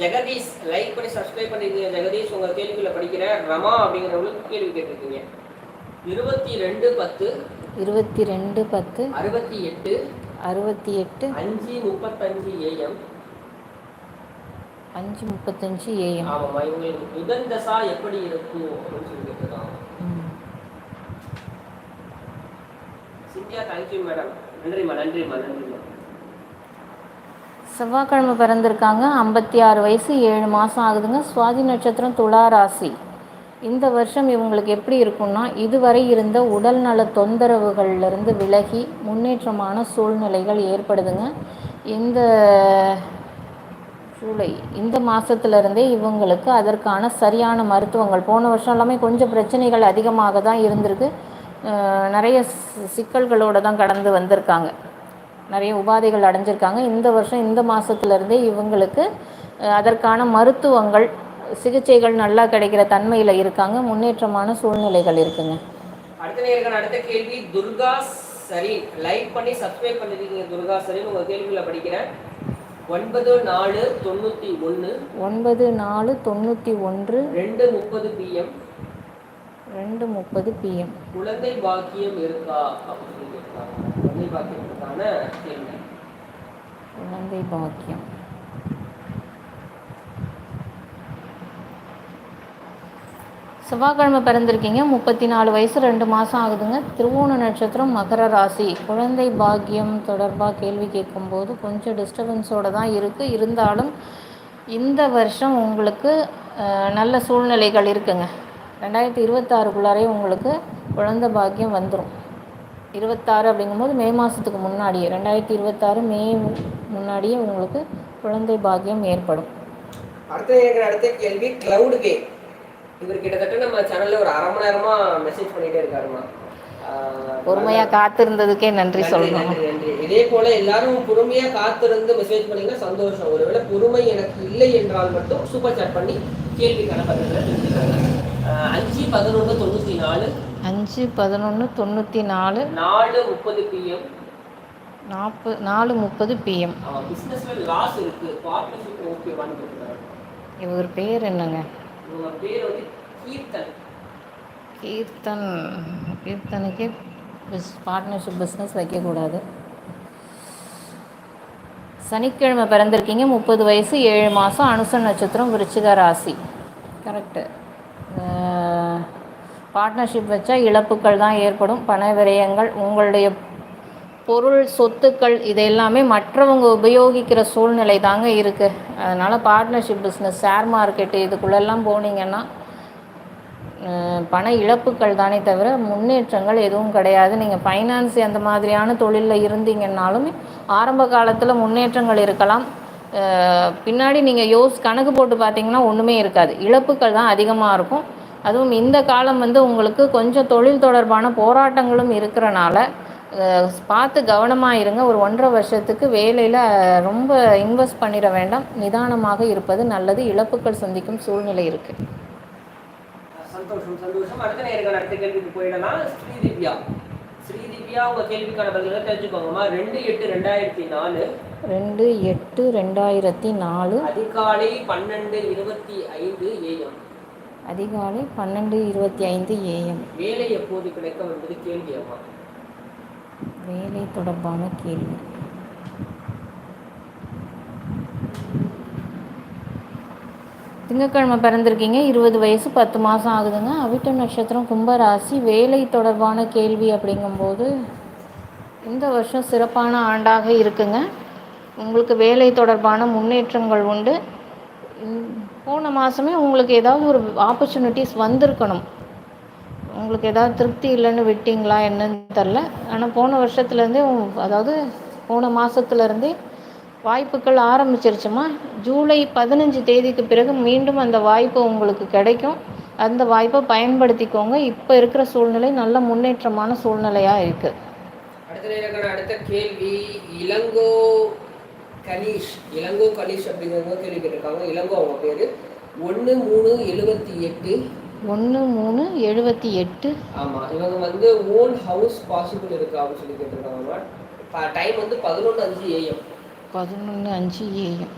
Jagadish like பண்ணி subscribe பண்ணிருக்கீங்க ஜெகதீஷ் உங்க கேள்விக்குள்ள படிக்கிற ரமா அப்படிங்கிறவங்களுக்கு கேள்வி கேட்டிருக்கீங்க. இருபத்தி ரெண்டு பத்து இருபத்தி ரெண்டு பத்து அறுபத்தி எட்டு அறுபத்தி எட்டு அஞ்சு முப்பத்தஞ்சு ஏஎம் அஞ்சு முப்பத்தஞ்சு ஏஎம் ஆமாம்மா இவங்களுக்கு புதன் தசா எப்படி இருக்கும் அப்படின்னு சொல்லி கேட்டிருக்காங்க. சிந்தியா தேங்க்யூ மேடம் நன்றிம்மா நன்றிம்மா நன்றிம்மா. செவ்வாய்க்கிழமை பிறந்திருக்காங்க. ஐம்பத்தி ஆறு வயசு ஏழு மாதம் ஆகுதுங்க. சுவாதி நட்சத்திரம் துலா ராசி. இந்த வருஷம் இவங்களுக்கு எப்படி இருக்கும்னா இதுவரை இருந்த உடல் நல தொந்தரவுகள்லேருந்து விலகி முன்னேற்றமான சூழ்நிலைகள் ஏற்படுதுங்க. இந்த ஜூலை இந்த மாதத்துலேருந்தே இவங்களுக்கு அதற்கான சரியான மருத்துவங்கள் போன வருஷம் எல்லாமே கொஞ்சம் பிரச்சனைகள் அதிகமாக தான் இருந்திருக்கு. நிறைய சிக்கல்களோடு தான் கடந்து வந்திருக்காங்க. நிறைய உபாதைகள் அடைஞ்சிருக்காங்க. இந்த வருஷம் இந்த மாதத்துலேருந்தே இவங்களுக்கு அதற்கான மருத்துவங்கள் சிகிச்சைகள் நல்லா கிடைக்கிற தன்மையில் இருக்காங்க. முன்னேற்றமான சூழ்நிலைகள் இருக்குங்க. அடுத்த நேர்கள் அடுத்த கேள்வி துர்கா சரீன். லைக் பண்ணி சப்ஸ்கிரைப் பண்ணிருக்கீங்க துர்கா சரீன். உங்க கேள்விகளை படிக்கிறேன். ஒன்பது நாலு தொண்ணூத்தி ஒன்று ஒன்பது நாலு தொண்ணூற்றி ஒன்று. ரெண்டு முப்பது பிஎம் ரெண்டு முப்பது பிஎம் குழந்தை பாக்கியம் இருக்கா? அப்படின்னு குழந்தை பாக்கியத்துக்கான கேள்வி. குழந்தை பாக்கியம். செவ்வாய்க்கிழமை பிறந்திருக்கீங்க. முப்பத்தி நாலு வயசு ரெண்டு மாதம் ஆகுதுங்க. திருவோண நட்சத்திரம் மகர ராசி. குழந்தை பாக்கியம் தொடர்பாக கேள்வி கேட்கும்போது கொஞ்சம் டிஸ்டர்பன்ஸோடு தான் இருக்குது இருந்தாலும் இந்த வருஷம் உங்களுக்கு நல்ல சூழ்நிலைகள் இருக்குங்க. ரெண்டாயிரத்தி இருபத்தாறுக்குள்ளாரே உங்களுக்கு குழந்தை பாக்கியம் வந்துடும் இருபத்தாறு அப்படிங்கும்போது மே மாதத்துக்கு முன்னாடியே ரெண்டாயிரத்தி இருபத்தாறு மே முன்னாடியே உங்களுக்கு குழந்தை பாக்கியம் ஏற்படும். அடுத்த நேர்கள் அடுத்த கேள்வி கிளவுட் கே இவர் கிட்டத்தட்ட நம்ம சேனல்ல ஒரு அரை மணி நேரமா மெசேஜ் பண்ணிட்டே இருக்காருமா. ஆஹ் பொறுமையாக காத்திருந்ததுக்கே நன்றி சொல்லணும் இதே போல எல்லாரும் பொறுமையா காத்திருந்து மெசேஜ் பண்ணீங்கன்னா சந்தோஷம். ஒருவேளை பொறுமை எனக்கு இல்லை என்றால் மட்டும் சூப்பர் சாட் பண்ணி கேள்விக்கான பதில்களை தெரிஞ்சுக்கிறாங்க அஞ்சு பதினொன்று தொண்ணூத்தி நாலு. அஞ்சு பதினொன்று தொண்ணூற்றி நாலு. நாலு முப்பது பிஎம் நாற்பது நாலு முப்பது பிஎம் பிசினஸ்ல லாஸ் இருக்கு. பார்ட்னர்ஷிப் ஓகேவான்னு இவர் பேர் என்னங்க? இவங்க பேர் வந்து கீர்த்தன். கீர்த்தன் கீர்த்தனுக்கே பிஸ் பார்ட்னர்ஷிப் பிஸ்னஸ் வைக்கக்கூடாது. சனிக்கிழமை பிறந்திருக்கீங்க முப்பது வயசு ஏழு மாதம் அனுச நட்சத்திரம் விருச்சிக ராசி. கரெக்டு பார்ட்னர்ஷிப் வச்சா இழப்புகள் தான் ஏற்படும். பண விரயங்கள் உங்களுடைய பொருள் சொத்துக்கள் இது எல்லாமே மற்றவங்க உபயோகிக்கிற சூழ்நிலை தாங்க இருக்குது அதனால் பார்ட்னர்ஷிப் பிஸ்னஸ் ஷேர் மார்க்கெட்டு இதுக்குள்ளெல்லாம் போனீங்கன்னா பண இழப்புகள் தானே தவிர முன்னேற்றங்கள் எதுவும் கிடையாது. நீங்கள் ஃபைனான்ஸ் அந்த மாதிரியான தொழிலில் இருந்தீங்கன்னாலுமே ஆரம்ப காலத்தில் முன்னேற்றங்கள் இருக்கலாம். பின்னாடி நீங்கள் யோஸ் கணக்கு போட்டு பார்த்தீங்கன்னா ஒன்றுமே இருக்காது. இழப்புகள் தான் அதிகமாக இருக்கும். அதுவும் இந்த காலம் வந்து உங்களுக்கு கொஞ்சம் தொழில் தொடர்பான போராட்டங்களும் இருக்கிறனால பார்த்து கவனமாக இருங்க. ஒரு ஒன்றரை வருஷத்துக்கு வேலையில் ரொம்ப இன்வெஸ்ட் பண்ணிட வேண்டாம். நிதானமாக இருப்பது நல்லது. இழப்புகள் சந்திக்கும் சூழ்நிலை இருக்குது சந்தோஷம் சந்தோஷம். அடுத்த நேர்கள் அடுத்த கேள்விக்கு போயிடலாம். ஸ்ரீதிவ்யா ஸ்ரீதிவ்யா உங்க கேள்விக்கான பதில்களை தெரிஞ்சுக்கோங்கம்மா. ரெண்டு எட்டு ரெண்டாயிரத்தி நாலு. ரெண்டு எட்டு ரெண்டாயிரத்தி நாலு. அதிகாலை பன்னெண்டு இருபத்தி ஐந்து ஏஎம் அதிகாலை பன்னெண்டு இருபத்தி ஐந்து ஏஎம் வேலை எப்போது கிடைக்கும் என்பது கேள்வி அம்மா. வேலை தொடர்பான கேள்வி. திங்கக்கிழமை பிறந்திருக்கீங்க. இருபது வயசு பத்து மாதம் ஆகுதுங்க. அவிட்ட நட்சத்திரம் கும்பராசி வேலை தொடர்பான கேள்வி அப்படிங்கும்போது இந்த வருஷம் சிறப்பான ஆண்டாக இருக்குங்க. உங்களுக்கு வேலை தொடர்பான முன்னேற்றங்கள் உண்டு. போன மாதமே உங்களுக்கு ஏதாவது ஒரு ஆப்பர்ச்சுனிட்டிஸ் வந்திருக்கணும். உங்களுக்கு ஏதாவது திருப்தி இல்லைன்னு விட்டீங்களா என்னன்னு தெரில ஆனால் போன வருஷத்துலேருந்தே அதாவது போன மாதத்துலேருந்தே வாய்ப்புகள் ஆரம்பிச்சிருச்சுமா? ஜூலை பதினஞ்சு தேதிக்கு பிறகு மீண்டும் அந்த வாய்ப்பு உங்களுக்கு கிடைக்கும். அந்த வாய்ப்பை பயன்படுத்திக்கோங்க. இப்போ இருக்கிற சூழ்நிலை நல்ல முன்னேற்றமான சூழ்நிலையாக இருக்குது அடுத்த கேள்வி இளங்கோ கணீஷ் இளங்கோ கணீஷ் அப்படிங்கிறவங்க கேள்வி கேட்டிருக்காங்க இளங்கோ அவங்க பேரு. ஒன்று மூணு எழுபத்தி எட்டு. ஒன்று மூணு எழுபத்தி எட்டு. ஆமா இவங்க வந்து ஓன் ஹவுஸ் பாசிபிள் இருக்கா அப்படின்னு சொல்லி கேட்டிருக்காங்க. டைம் வந்து பதினொன்று அஞ்சு ஏஎம் பதினொன்று அஞ்சு ஏஎம்